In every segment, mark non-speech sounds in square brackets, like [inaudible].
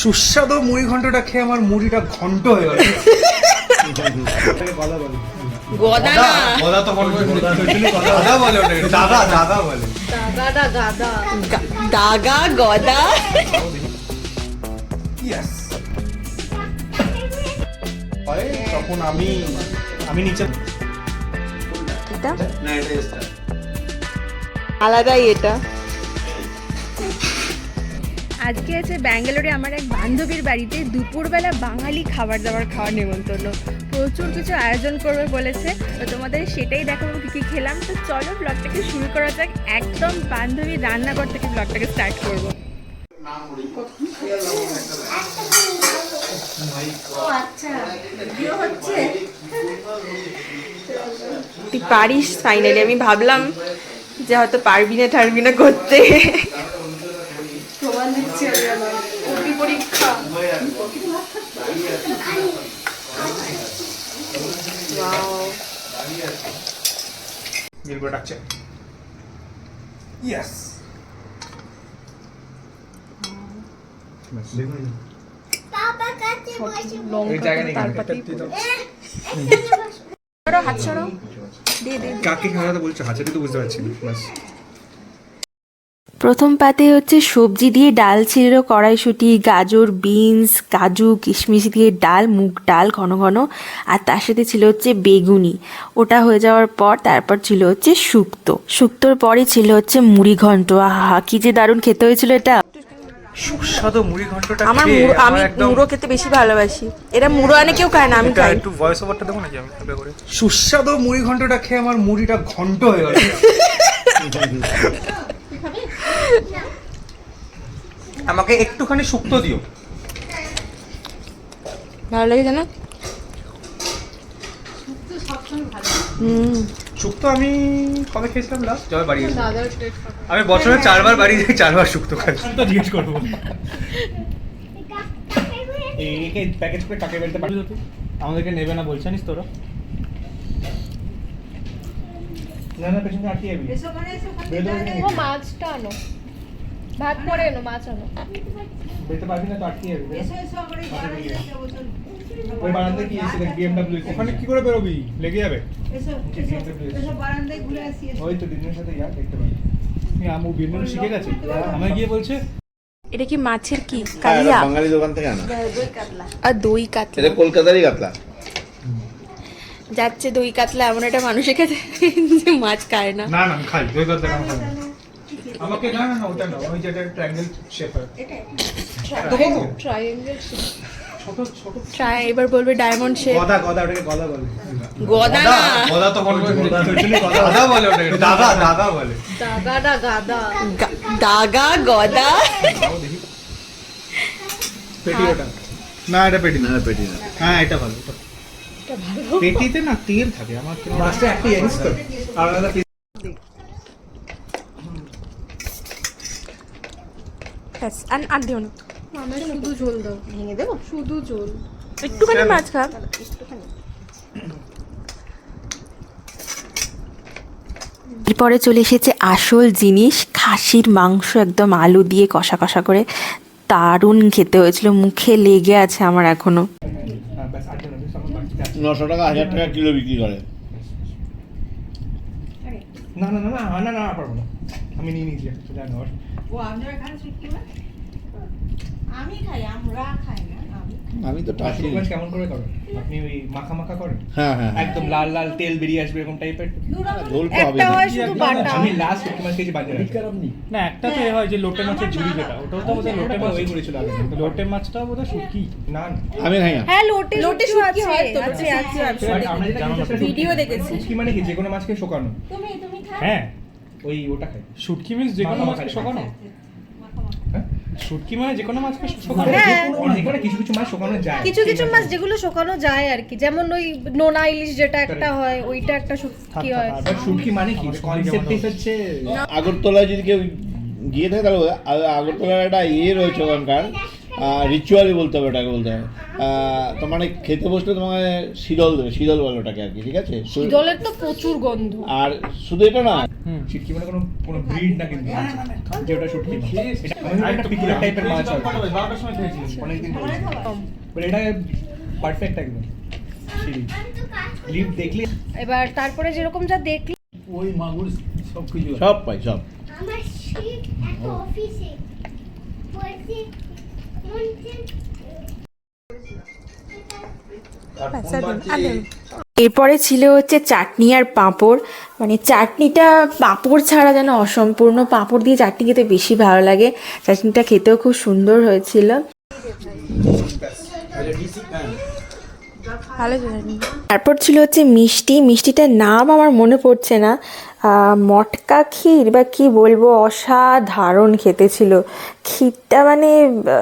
সুস্বাদু মুড়ি ঘন্টটা খেয়ে আমার মুড়িটা ঘন্ট হয়ে গেল। গদা না। গদা তো বলে বলে দাদা দাদা বলে। গাদা গাদা দাগা গদা। ইয়েস তখন আমি আমি নিচে আলাদাই এটা। আজকে আছে ব্যাঙ্গালোরে আমার এক বান্ধবীর বাড়িতে দুপুরবেলা বাঙালি খাবার দাবার খাওয়ার নেমন্তন্ন প্রচুর কিছু আয়োজন করবে বলেছে। তো তোমাদের সেটাই দেখাবো কী কী খেলাম। তো চলো ব্লগটাকে শুরু করা যাক। একদম বান্ধবীর রান্নাঘর থেকে ব্লগটাকে স্টার্ট করব। তুই পারিস ফাইনালি আমি ভাবলাম যে হয়তো পারবি না ঠারবি না করতে। দিচ্ছি আমি আমার ওটি পরীক্ষা। ডাকছে। ইয়েস কাকে খাওয়াতে বলছো? হাজারি তো বুঝতে পারছি না প্রথম পাতে হচ্ছে সবজি দিয়ে ডাল ছিল কড়াইশুঁটি গাজর বিনস কাজু কিশমিশ দিয়ে ডাল মুগ ডাল ঘন ঘন। আর তার সাথে ছিল হচ্ছে বেগুনি। ওটা হয়ে যাওয়ার পর তারপর ছিল হচ্ছে শুক্তো। শুক্তোর পরে ছিল হচ্ছে মুড়ি ঘন্ট। আহা কি যে দারুণ খেতে হয়েছিল এটা। সুস্বাদু মুড়ি ঘন্টটা আমার মুড়ো- আমি মুড়ো খেতে বেশি ভালোবাসি। এটা মুড়ো আনে কেউ খায় না আমি খাই। একটু ভয়েস ওভারটা দেখো নাকি? আমি ভাবে করে। সুস্বাদু মুড়ি ঘন্টটা খেয়ে আমার মুড়িটা ঘন্ট হয়ে গেল। [laughs] আমাকে একটুখানি শুক্তো দিও। ভালো লেগেছে না শুক্তো আমি কবে খেয়েছিলাম লাস্ট যবে বাড়ি আমি বছরে চারবার বাড়ি যাই চারবার শুক্তো খাই। তো জিজ্ঞেস করব। [laughs] একে প্যাকেজ করে কাকে বেলতে পারি আমাদেরকে নেবে না বলছে জানিস তোরা? না না পেছনে আটকে যাবি। পারবি মাছটা আনো। ভাত পরে এনো মাছ আনো বেরোতে পারবি না তো আটকে যাবি ওই বারান্দায় কি এসে দেখ বিএমডব্লিউ ওখানে কি করে বেরোবি? লেগে যাবে। এসো বারান্দায় ঘুরে আসি ওই তো দিনের সাথে ইয়া দেখতে পাবি। আমু শিখে গেছে। আমায় গিয়ে বলছে এটা কি মাছের কি? হ্যাঁ, কালিয়া। বাঙালি দোকান থেকে আনা। আর দই কাতলা। এটা কলকাতারই কাতলা। যাচ্ছে দই কাতলা এমন একটা মানুষের কাছে যে মাছ খায় না। না না খাই। দই খাই আমাকে না না ওটা না ওই যেটা ট্রায়াঙ্গেল শেপ ট্রায়াঙ্গেল ছোট ছোট। ট্রাই এবার বলবে ডায়মন্ড শেপ গদা গদা ওটাকে গদা বলে। গদা না। গদা তো বলে। গদা বলে ওটাকে। দাদা দাদা বলে। গাদা। গাদা দাগা গদা। পেটি ওটা। না এটা পেটি না। পেটি না। হ্যাঁ এটা ভালো। পেটিতে না তেল থাকে। আমার মাছটা একটা জানিস তো। আলাদা ব্যাস আর আর দিও না। শুধু ঝোল দাও। ভেঙে দেবো? শুধু ঝোল একটুখানি মাছ খা এরপরে চলে এসেছে আসল জিনিস খাসির মাংস একদম আলু দিয়ে কষা কষা করে। দারুণ খেতে হয়েছিল মুখে লেগে আছে আমার এখনও। নশো টাকা হাজার টাকা কিলো বিক্রি করে। না না না না না না পারব না। আমি নিয়ে নিয়েছি একটা জানো আর আমি খাই আমরা খাই না আমি আমি তো টাকি। শুকনো কেমন করে করেন? আপনি ওই মাখা মাখা করেন? হ্যাঁ হ্যাঁ হ্যাঁ। একদম লাল লাল তেল বেরিয়ে আসবে এরকম টাইপের ঝোল তো হবে একটা না। শুধু বাটা। আমি লাস্ট শুটকি মাছ খেয়েছি বাজারে না একটা তো এ হয় যে লোটে মাছের ঝুড়ি যেটা ওটাও তো বোধহয় লোটে মাছ। ওই করেছিল আগে লোটে মাছটাও বোধহয় শুটকি। না আমি খাই হ্যাঁ লোটে লোটে লোটে শুটকি শুটকি হয় হয় তো, তো আছে আছে। আমরা যেটা খেয়েছি সেটা ভিডিও দেখেছি। শুটকি মানে কি? যে কোনো মাছকে শোকানো। তুমি তুমি হ্যাঁ। ওই ওটা খাই। শুটকি মিন্স যে কোনো মাছকে শোকানো? হ্যাঁ? শুটকি মানে যে কোনো মাছকে শোকানো? হ্যাঁ। যেখানে কিছু কিছু মাছ শোকানো যায়। কিছু কিছু মাছ যেগুলো শোকানো যায় আর কি। যেমন ওই নোনা ইলিশ যেটা একটা হয় ওইটা একটা শুটকি হয়। আর শুটকি মানে কি? কনসেপ্ট হচ্ছে আগরতলায় যদি কেউ গিয়ে থাকে তাহলে আগরতলার একটা ইয়ে রয়েছে ওখানকার। রিচুয়ালি বলতে হবে ওটাকে বলতে হবে। তো মানে খেতে বসলে তোমাকে শীতল দেবে শীতল বলে ওটাকে আর কি ঠিক আছে? শু- তো প্রচুর গন্ধ। আর শুধু এটা না শুটকি মানে কোনো কোনো ব্রিড না কিন্তু যে ওটা শুটকি এটা একটা পিকুলার টাইপের মাছ খেয়েছিলাম। অনেকদিন পরে এটা পারফেক্ট একদম। লিভ দেখলে এবার তারপরে যেরকম যা দেখলি ওই মাগুর সব কিছু সব পাই সব। আমার শিট একটা অফিসে বলছে বলছে এরপরে ছিল হচ্ছে চাটনি আর পাঁপড়। মানে চাটনিটা পাঁপড় ছাড়া যেন অসম্পূর্ণ। পাঁপড় দিয়ে চাটনি খেতে বেশি ভালো লাগে। চাটনিটা খেতেও খুব সুন্দর হয়েছিল। তারপর ছিল হচ্ছে মিষ্টি। মিষ্টিটার নাম আমার মনে পড়ছে না। মটকা ক্ষীর বা কি বলব অসাধারণ খেতে ছিল। ক্ষীরটা মানে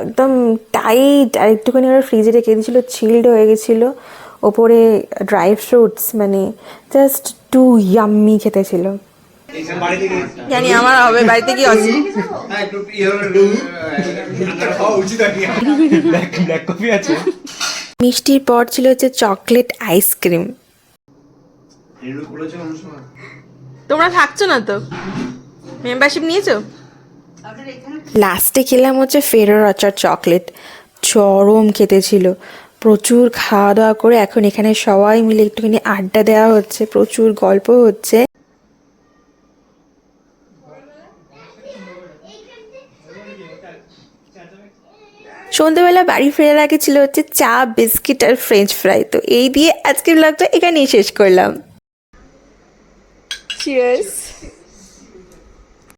একদম টাইট আর একটুখানি ওরা ফ্রিজে রেখে দিয়েছিল চিল্ড হয়ে গেছিল। ওপরে ড্রাই ফ্রুটস মানে জাস্ট টু ইয়াম্মি খেতে ছিল। জানি আমার হবে বাড়িতে কি আছে? আছে মিষ্টির পর ছিল হচ্ছে চকলেট আইসক্রিম তোমরা থাকছো না তো? মেম্বারশিপ নিয়েছো? লাস্টে খেলাম হচ্ছে ফেরো রচার চকলেট চরম খেতে ছিল। প্রচুর খাওয়া দাওয়া করে এখন এখানে সবাই মিলে একটুখানি আড্ডা দেওয়া হচ্ছে, প্রচুর গল্প হচ্ছে। সন্ধ্যেবেলা বাড়ি ফেরার আগে ছিল হচ্ছে চা, বিস্কিট আর ফ্রেঞ্চ ফ্রাই তো এই দিয়ে আজকের ব্লগটা এখানেই শেষ করলাম। cheers.